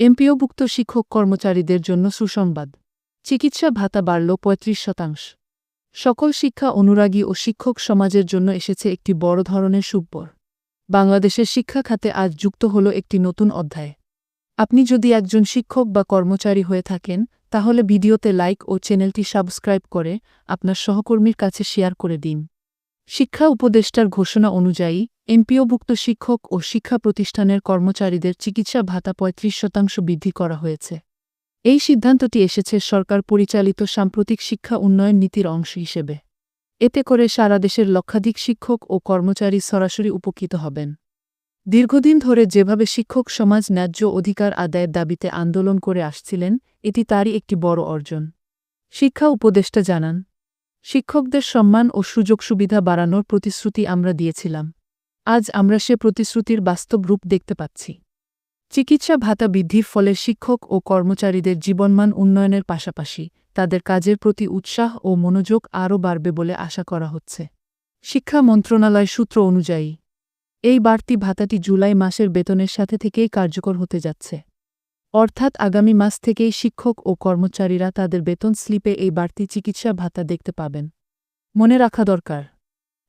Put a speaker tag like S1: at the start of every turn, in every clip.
S1: এমপিওভুক্ত শিক্ষক কর্মচারীদের জন্য সুসংবাদ। চিকিৎসা ভাতা বাড়ল পঁয়ত্রিশ শতাংশ। সকল শিক্ষা অনুরাগী ও শিক্ষক সমাজের জন্য এসেছে একটি বড় ধরনের সুব্বর বাংলাদেশের শিক্ষা খাতে আজ যুক্ত হল একটি নতুন অধ্যায়। আপনি যদি একজন শিক্ষক বা কর্মচারী হয়ে থাকেন, তাহলে ভিডিওতে লাইক ও চ্যানেলটি সাবস্ক্রাইব করে আপনার সহকর্মীর কাছে শেয়ার করে দিন। শিক্ষা উপদেষ্টার ঘোষণা অনুযায়ী, এমপিওভুক্ত শিক্ষক ও শিক্ষা প্রতিষ্ঠানের কর্মচারীদের চিকিৎসা ভাতা পঁয়ত্রিশ শতাংশ বৃদ্ধি করা হয়েছে। এই সিদ্ধান্তটি এসেছে সরকার পরিচালিত সাম্প্রতিক শিক্ষা উন্নয়ন নীতির অংশ হিসেবে। এতে করে সারা দেশের লক্ষাধিক শিক্ষক ও কর্মচারী সরাসরি উপকৃত হবেন। দীর্ঘদিন ধরে যেভাবে শিক্ষক সমাজ ন্যায্য অধিকার আদায়ের দাবিতে আন্দোলন করে আসছিলেন, এটি তারই একটি বড় অর্জন। শিক্ষা উপদেষ্টা জানান শিক্ষকদের সম্মান ও সুযোগ সুবিধা বাড়ানোর প্রতিশ্রুতি আমরা দিয়েছিলাম। আজ আমরা সে প্রতিশ্রুতির বাস্তব রূপ দেখতে পাচ্ছি। চিকিৎসা ভাতা বৃদ্ধির ফলে শিক্ষক ও কর্মচারীদের জীবনমান উন্নয়নের পাশাপাশি তাদের কাজের প্রতি উৎসাহ ও মনোযোগ আরও বাড়বে বলে আশা করা হচ্ছে। শিক্ষা মন্ত্রণালয় সূত্র অনুযায়ী, এই বাড়তি ভাতাটি জুলাই মাসের বেতনের সাথে থেকেই কার্যকর হতে যাচ্ছে। অর্থাৎ আগামী মাস থেকেই শিক্ষক ও কর্মচারীরা তাদের বেতন স্লিপে এই বাড়তি চিকিৎসা ভাতা দেখতে পাবেন। মনে রাখা দরকার।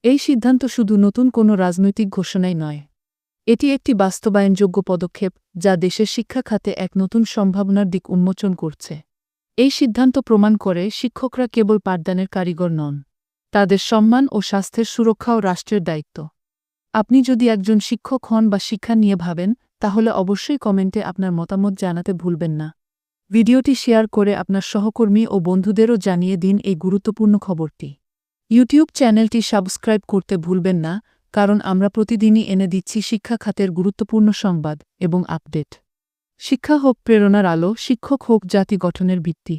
S1: এই সিদ্ধান্ত শুধু নতুন কোনো রাজনৈতিক ঘোষণাই নয়। এটি একটি বাস্তবায়নযোগ্য পদক্ষেপ যা দেশের শিক্ষা খাতে এক নতুন সম্ভাবনার দিক উন্মোচন করছে। এই সিদ্ধান্ত প্রমাণ করে শিক্ষকরা কেবল পাঠদানের কারিগর নন, তাদের সম্মান ও স্বাস্থ্যের সুরক্ষাও রাষ্ট্রের দায়িত্ব। আপনি যদি একজন শিক্ষক হন বা শিক্ষা নিয়ে ভাবেন তাহলে অবশ্যই কমেন্টে আপনার মতামত জানাতে ভুলবেন না। ভিডিওটি শেয়ার করে আপনার সহকর্মী ও বন্ধুদেরও জানিয়ে দিন এই গুরুত্বপূর্ণ খবরটি। ইউটিউব চ্যানেলটি সাবস্ক্রাইব করতে ভুলবেন না, কারণ আমরা প্রতিদিনই এনে দিচ্ছি শিক্ষা খাতের গুরুত্বপূর্ণ সংবাদ এবং আপডেট। শিক্ষা হোক, প্রেরণার আলো, শিক্ষক হোক, জাতি গঠনের ভিত্তি।